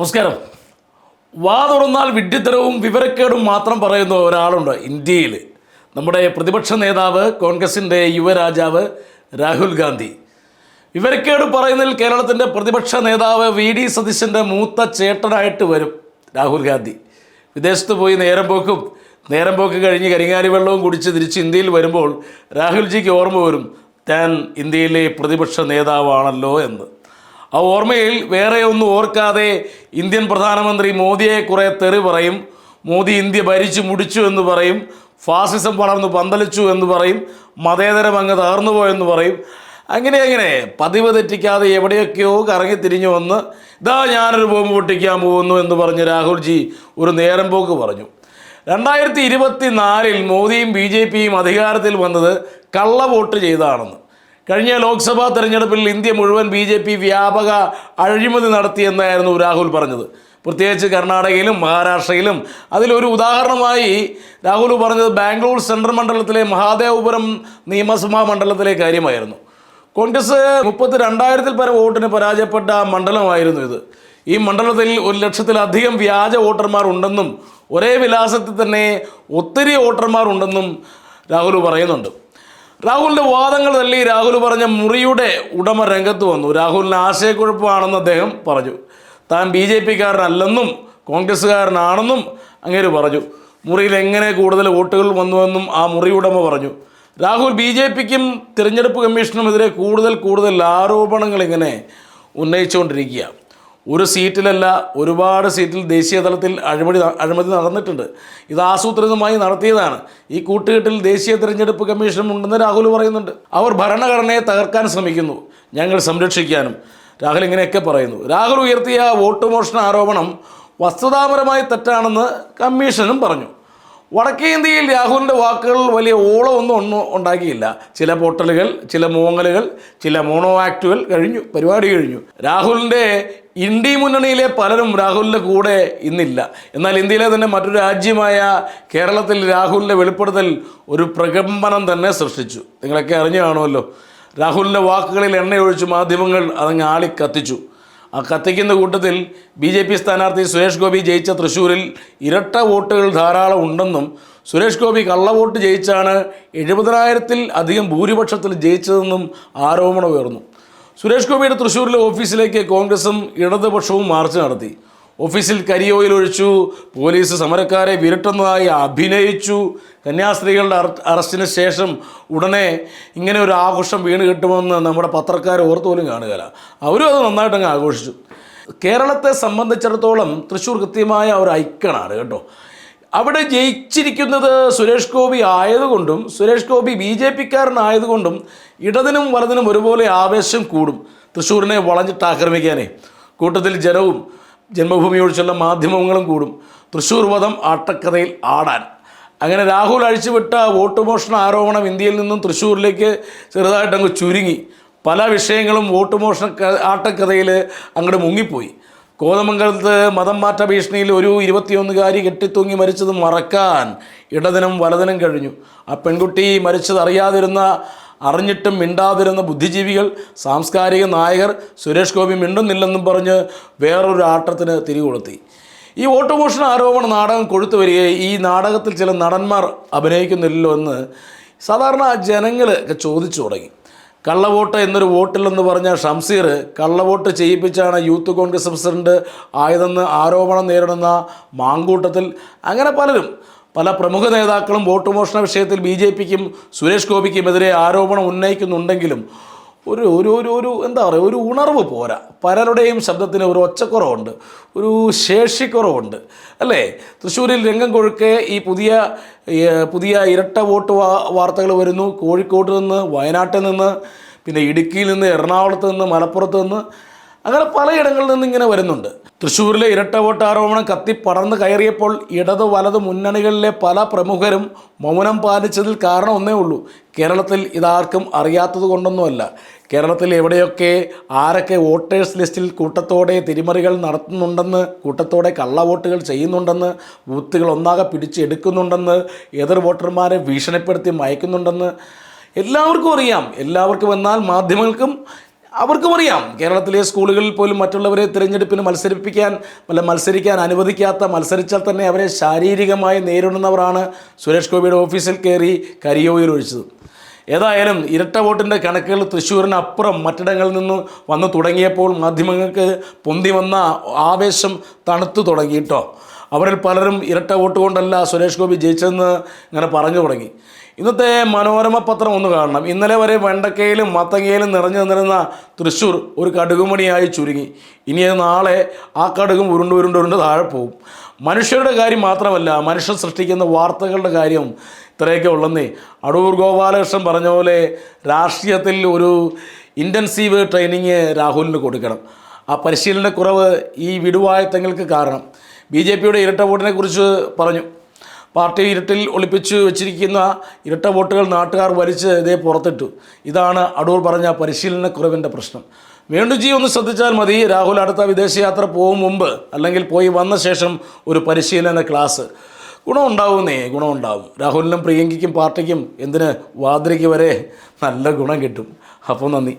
നമസ്കാരം. വാ തുറന്നാൽ വിഡ്ഢിത്തരവും വിവരക്കേടും മാത്രം പറയുന്ന ഒരാളുണ്ട് ഇന്ത്യയിൽ നമ്മുടെ പ്രതിപക്ഷ നേതാവ് കോൺഗ്രസിന്റെ യുവരാജാവ് രാഹുൽ ഗാന്ധി. വിവരക്കേട് പറയുന്നതിൽ കേരളത്തിന്റെ പ്രതിപക്ഷ നേതാവ് വി ഡി സതീശന്റെ മൂത്ത ചേട്ടനായിട്ട് വരും രാഹുൽ ഗാന്ധി. വിദേശത്ത് പോയി നേരം പോക്കും. നേരം പോക്ക് കഴിഞ്ഞ് കരിങ്ങാലി വെള്ളവും കുടിച്ച് തിരിച്ച് ഇന്ത്യയിൽ വരുമ്പോൾ രാഹുൽജിക്ക് ഓർമ്മ വരും താൻ ഇന്ത്യയിലെ പ്രതിപക്ഷ നേതാവാണല്ലോ എന്ന്. ആ ഓർമ്മയിൽ വേറെ ഒന്നും ഓർക്കാതെ ഇന്ത്യൻ പ്രധാനമന്ത്രി മോദിയെ കുറേ തെറി പറയും. മോദി ഇന്ത്യ ഭരിച്ചു മുടിച്ചു എന്ന് പറയും. ഫാസിസം വളർന്നു പന്തലിച്ചു എന്ന് പറയും. മതേതരം അങ്ങ് തകർന്നുപോയെന്ന് പറയും. അങ്ങനെ അങ്ങനെ പതിവ് തെറ്റിക്കാതെ എവിടെയൊക്കെയോ കറങ്ങി തിരിഞ്ഞു വന്ന് ഇതാ ഞാനൊരു ബോംബ് പൊട്ടിക്കാൻ പോകുന്നു എന്ന് പറഞ്ഞ് രാഹുൽജി ഒരു നേരം പോക്ക് പറഞ്ഞു. രണ്ടായിരത്തി ഇരുപത്തി നാലിൽ മോദിയും ബി ജെ പിയും അധികാരത്തിൽ വന്നത് കള്ള വോട്ട് ചെയ്താണെന്ന്. കഴിഞ്ഞ ലോക്സഭാ തെരഞ്ഞെടുപ്പിൽ ഇന്ത്യ മുഴുവൻ ബി ജെ പി വ്യാപക അഴിമതി നടത്തിയെന്നായിരുന്നു രാഹുൽ പറഞ്ഞത്. പ്രത്യേകിച്ച് കർണാടകയിലും മഹാരാഷ്ട്രയിലും. അതിലൊരു ഉദാഹരണമായി രാഹുൽ പറഞ്ഞത് ബാംഗ്ലൂർ സെൻട്രൽ മണ്ഡലത്തിലെ മഹാദേവപുരം നിയമസഭാ മണ്ഡലത്തിലെ കാര്യമായിരുന്നു. കോൺഗ്രസ് മുപ്പത്തി രണ്ടായിരത്തിൽ പരം വോട്ടിന് പരാജയപ്പെട്ട മണ്ഡലമായിരുന്നു ഇത്. ഈ മണ്ഡലത്തിൽ ഒരു ലക്ഷത്തിലധികം വ്യാജ വോട്ടർമാർ ഉണ്ടെന്നും ഒരേ വിലാസത്തിൽ തന്നെ ഒത്തിരി വോട്ടർമാർ ഉണ്ടെന്നും രാഹുൽ പറയുന്നുണ്ട്. രാഹുലിന്റെ വാദങ്ങൾ തള്ളി രാഹുൽ പറഞ്ഞ മുറിയുടെ ഉടമ രംഗത്ത് വന്നു. രാഹുലിന് ആശയക്കുഴപ്പമാണെന്ന് അദ്ദേഹം പറഞ്ഞു. താൻ ബി ജെ പിക്കാരനല്ലെന്നും കോൺഗ്രസ്സുകാരനാണെന്നും അങ്ങേര് പറഞ്ഞു. മുറിയിൽ എങ്ങനെ കൂടുതൽ വോട്ടുകൾ വന്നുവെന്നും ആ മുറി ഉടമ പറഞ്ഞു. രാഹുൽ ബി ജെ പിക്കും തിരഞ്ഞെടുപ്പ് കമ്മീഷനുമെതിരെ കൂടുതൽ കൂടുതൽ ആരോപണങ്ങൾ ഇങ്ങനെ ഉന്നയിച്ചുകൊണ്ടിരിക്കുക ഒരു സീറ്റിലല്ല ഒരുപാട് സീറ്റിൽ ദേശീയ തലത്തിൽ അഴിമതി അഴിമതി നടന്നിട്ടുണ്ട്. ഇത് ആസൂത്രിതമായി നടത്തിയതാണ്. ഈ കൂട്ടുകെട്ടിൽ ദേശീയ തിരഞ്ഞെടുപ്പ് കമ്മീഷൻ ഉണ്ടെന്ന് രാഹുൽ പറയുന്നുണ്ട്. അവർ ഭരണഘടനയെ തകർക്കാൻ ശ്രമിക്കുന്നു. ഞങ്ങൾ സംരക്ഷിക്കാനും. രാഹുൽ ഇങ്ങനെയൊക്കെ പറയുന്നു. രാഹുൽ ഉയർത്തിയ വോട്ട് മോഷണ ആരോപണം വസ്തുതാപരമായി തെറ്റാണെന്ന് കമ്മീഷനും പറഞ്ഞു. വടക്കേ ഇന്ത്യയിൽ രാഹുലിന്റെ വാക്കുകൾ വലിയ ഓളമൊന്നും ഒന്നും ഉണ്ടാക്കിയില്ല. ചില പൊട്ടലുകൾ ചില മോങ്ങലുകൾ ചില മോണോ ആക്റ്റുകൾ കഴിഞ്ഞു പരിപാടി കഴിഞ്ഞു. രാഹുലിന്റെ ഇന്ത്യ മുന്നണിയിലെ പലരും രാഹുലിന്റെ കൂടെ ഇന്നില്ല. എന്നാൽ ഇന്ത്യയിലെ തന്നെ മറ്റൊരു രാജ്യമായ കേരളത്തിൽ രാഹുലിന്റെ വെളിപ്പെടുത്തൽ ഒരു പ്രകമ്പനം തന്നെ സൃഷ്ടിച്ചു. നിങ്ങളൊക്കെ അറിഞ്ഞു കാണുമല്ലോ. രാഹുലിന്റെ വാക്കുകളിൽ എണ്ണയൊഴിച്ച് മാധ്യമങ്ങൾ അതങ്ങ് ആളി കത്തിച്ചു കത്തിക്കുന്ന കൂട്ടത്തിൽ ബി ജെ പി സ്ഥാനാർത്ഥി സുരേഷ് ഗോപി ജയിച്ച തൃശ്ശൂരിൽ ഇരട്ട വോട്ടുകൾ ധാരാളം ഉണ്ടെന്നും സുരേഷ് ഗോപി കള്ളവോട്ട് ജയിച്ചാണ് എഴുപതിനായിരത്തിൽ അധികം ഭൂരിപക്ഷത്തിൽ ജയിച്ചതെന്നും ആരോപണം ഉയർന്നു സുരേഷ് ഗോപിയുടെ തൃശ്ശൂരിലെ ഓഫീസിലേക്ക് കോൺഗ്രസും ഇടതുപക്ഷവും മാർച്ച് നടത്തി. ഓഫീസിൽ കരിയോയിൽ ഒഴിച്ചു പോലീസ് സമരക്കാരെ വിരട്ടുന്നതായി അഭിനയിച്ചു. കന്യാസ്ത്രീകളുടെ അറസ്റ്റിന് ശേഷം ഉടനെ ഇങ്ങനെ ഒരു ആഘോഷം വീണ് കിട്ടുമെന്ന് നമ്മുടെ പത്രക്കാർ ഓർത്തോലും കാണുകയില്ല. അവരും അത് നന്നായിട്ടങ്ങ് ആഘോഷിച്ചു. കേരളത്തെ സംബന്ധിച്ചിടത്തോളം തൃശ്ശൂർ കൃത്യമായ ഒരു ഐക്കണാണ് കേട്ടോ. അവിടെ ജയിച്ചിരിക്കുന്നത് സുരേഷ് ഗോപി ആയതുകൊണ്ടും സുരേഷ് ഗോപി ബി ജെ പിക്കാരനായതുകൊണ്ടും ഇടതിനും വലതിനും ഒരുപോലെ ആവേശം കൂടും. തൃശ്ശൂരിനെ വളഞ്ഞിട്ട് ആക്രമിക്കാനേ. കൂട്ടത്തിൽ ജനവും ജന്മഭൂമിയൊഴിച്ചുള്ള മാധ്യമങ്ങളും കൂടും. തൃശ്ശൂർ വധം ആട്ടക്കഥയിൽ ആടാൻ. അങ്ങനെ രാഹുൽ അഴിച്ചുവിട്ട വോട്ട് മോഷണ ആരോപണം ഇന്ത്യയിൽ നിന്നും തൃശ്ശൂരിലേക്ക് ചെറുതായിട്ടങ്ങ് ചുരുങ്ങി. പല വിഷയങ്ങളും വോട്ട് മോഷണ ആട്ടക്കഥയിൽ അങ്ങോട്ട് മുങ്ങിപ്പോയി. കോതമംഗലത്ത് മതം മാറ്റ ഭീഷണിയിൽ ഒരു ഇരുപത്തിയൊന്നുകാരി കെട്ടിത്തൂങ്ങി മരിച്ചത് മറക്കാൻ ഇടതിനും വലതിനും കഴിഞ്ഞു. ആ പെൺകുട്ടി മരിച്ചത് അറിയാതിരുന്ന അറിഞ്ഞിട്ടും മിണ്ടാതിരുന്ന ബുദ്ധിജീവികൾ സാംസ്കാരിക നായകർ സുരേഷ് ഗോപി മിണ്ടുന്നില്ലെന്നും പറഞ്ഞ് വേറൊരു ആട്ടത്തിന് തിരികൊളുത്തി. ഈ ഓട്ടോമോഷൻ ആരോപണ നാടകം കൊഴുത്തു വരികയും ഈ നാടകത്തിൽ ചില നടന്മാർ അഭിനയിക്കുന്നില്ലല്ലോ എന്ന് സാധാരണ ജനങ്ങൾ ചോദിച്ചു തുടങ്ങി. കള്ളവോട്ട് എന്നൊരു വോട്ടില്ലെന്ന് പറഞ്ഞ ഷംസീർ കള്ളവോട്ട് ചെയ്യിപ്പിച്ചാണ് യൂത്ത് കോൺഗ്രസ് പ്രസിഡന്റ് ആയതെന്ന് ആരോപണം നേരിടുന്ന മാങ്കൂട്ടത്തിൽ അങ്ങനെ പലരും പല പ്രമുഖ നേതാക്കളും വോട്ട് മോഷണ വിഷയത്തിൽ ബി ജെ പിക്കും സുരേഷ് ഗോപിക്കുമെതിരെ ആരോപണം ഉന്നയിക്കുന്നുണ്ടെങ്കിലും ഒരു ഒരു ഒരു ഒരു എന്താ പറയുക ഒരു ഉണർവ് പോരാ. പലരുടെയും ശബ്ദത്തിന് ഒരു ഒച്ചക്കുറവുണ്ട് ഒരു ശേഷിക്കുറവുണ്ട് അല്ലേ? തൃശ്ശൂരിൽ രംഗം കൊഴുക്കെ ഈ പുതിയ പുതിയ ഇരട്ട വോട്ട് വാർത്തകൾ വരുന്നു. കോഴിക്കോട് നിന്ന് വയനാട്ടിൽ നിന്ന് പിന്നെ ഇടുക്കിയിൽ നിന്ന് എറണാകുളത്ത് നിന്ന് മലപ്പുറത്ത് നിന്ന് അങ്ങനെ പലയിടങ്ങളിൽ നിന്ന് ഇങ്ങനെ വരുന്നുണ്ട്. തൃശ്ശൂരിലെ ഇരട്ട വോട്ട് ആരോപണം കത്തി പടർന്നു കയറിയപ്പോൾ ഇടത് വലത് മുന്നണികളിലെ പല പ്രമുഖരും മൗനം പാലിച്ചതിൽ കാരണം ഒന്നേ ഉള്ളൂ. കേരളത്തിൽ ഇതാർക്കും അറിയാത്തത് കൊണ്ടൊന്നുമല്ല. കേരളത്തിൽ എവിടെയൊക്കെ ആരൊക്കെ വോട്ടേഴ്സ് ലിസ്റ്റിൽ കൂട്ടത്തോടെ തിരിമറികൾ നടത്തുന്നുണ്ടെന്ന് കൂട്ടത്തോടെ കള്ള വോട്ടുകൾ ചെയ്യുന്നുണ്ടെന്ന് ബൂത്തുകൾ ഒന്നാകെ പിടിച്ചെടുക്കുന്നുണ്ടെന്ന് എതിർ വോട്ടർമാരെ ഭീഷണിപ്പെടുത്തി മയക്കുന്നുണ്ടെന്ന് എല്ലാവർക്കും അറിയാം. എല്ലാവർക്കും എന്നാൽ മാധ്യമങ്ങൾക്കും അവർക്കും അറിയാം കേരളത്തിലെ സ്കൂളുകളിൽ പോലും മറ്റുള്ളവരെ തിരഞ്ഞെടുപ്പിന് മത്സരിപ്പിക്കാൻ അല്ല മത്സരിക്കാൻ അനുവദിക്കാത്ത മത്സരിച്ചാൽ തന്നെ അവരെ ശാരീരികമായി നേരിടുന്നവരാണ് സുരേഷ് ഗോപിയുടെ ഓഫീസിൽ കയറി കരിയോയിൽ ഒഴിച്ചത് ഏതായാലും ഇരട്ട വോട്ടിന്റെ കണക്കുകൾ തൃശ്ശൂരിനപ്പുറം മറ്റിടങ്ങളിൽ നിന്ന് വന്നു തുടങ്ങിയപ്പോൾ മാധ്യമങ്ങൾക്ക് പൊന്തി വന്ന ആവേശം തണുത്തു തുടങ്ങി കേട്ടോ അവരിൽ പലരും ഇരട്ട വോട്ട് കൊണ്ടല്ല സുരേഷ് ഗോപി ജയിച്ചതെന്ന് ഇങ്ങനെ പറഞ്ഞു തുടങ്ങി. ഇന്നത്തെ മനോരമ പത്രം ഒന്ന് കാണണം. ഇന്നലെ വരെ വെണ്ടക്കയിലും മത്തങ്ങയിലും നിറഞ്ഞു നിന്നിരുന്ന തൃശ്ശൂർ ഒരു കടുകുമണിയായി ചുരുങ്ങി. ഇനി നാളെ ആ കടുകും ഉരുണ്ട് ഉരുണ്ട് ഉരുണ്ട് താഴെ പോകും. മനുഷ്യരുടെ കാര്യം മാത്രമല്ല മനുഷ്യൻ സൃഷ്ടിക്കുന്ന വാർത്തകളുടെ കാര്യം ഇത്രയൊക്കെ ഉള്ളെന്നേ. അടൂർ ഗോപാലകൃഷ്ണൻ പറഞ്ഞ പോലെ രാഷ്ട്രീയത്തിൽ ഒരു ഇന്റൻസീവ് ട്രെയിനിങ് രാഹുലിന് കൊടുക്കണം. ആ പരിശീലനക്കുറവ് ഈ വിടുവായത്തങ്ങൾക്ക് കാരണം. ബി ജെ പിയുടെ ഇരട്ട വോട്ടിനെ കുറിച്ച് പറഞ്ഞു. പാർട്ടി ഇരുട്ടിൽ ഒളിപ്പിച്ചു വെച്ചിരിക്കുന്ന ഇരട്ട വോട്ടുകൾ നാട്ടുകാർ വലിച്ച് ഇതേ പുറത്തിട്ടു. ഇതാണ് അടൂർ പറഞ്ഞ പരിശീലനക്കുറവിന്റെ പ്രശ്നം. വേണുജി ഒന്ന് ശ്രദ്ധിച്ചാൽ മതി രാഹുൽ അടുത്ത വിദേശയാത്ര പോകും മുമ്പ് അല്ലെങ്കിൽ പോയി വന്ന ശേഷം ഒരു പരിശീലന ക്ലാസ്. ഗുണമുണ്ടാവുന്നേ ഗുണമുണ്ടാവും രാഹുലിനും പ്രിയങ്കിക്കും പാർട്ടിക്കും എന്തിന് വാദ്രയ്ക്ക് വരെ നല്ല ഗുണം കിട്ടും. അപ്പോൾ നന്ദി.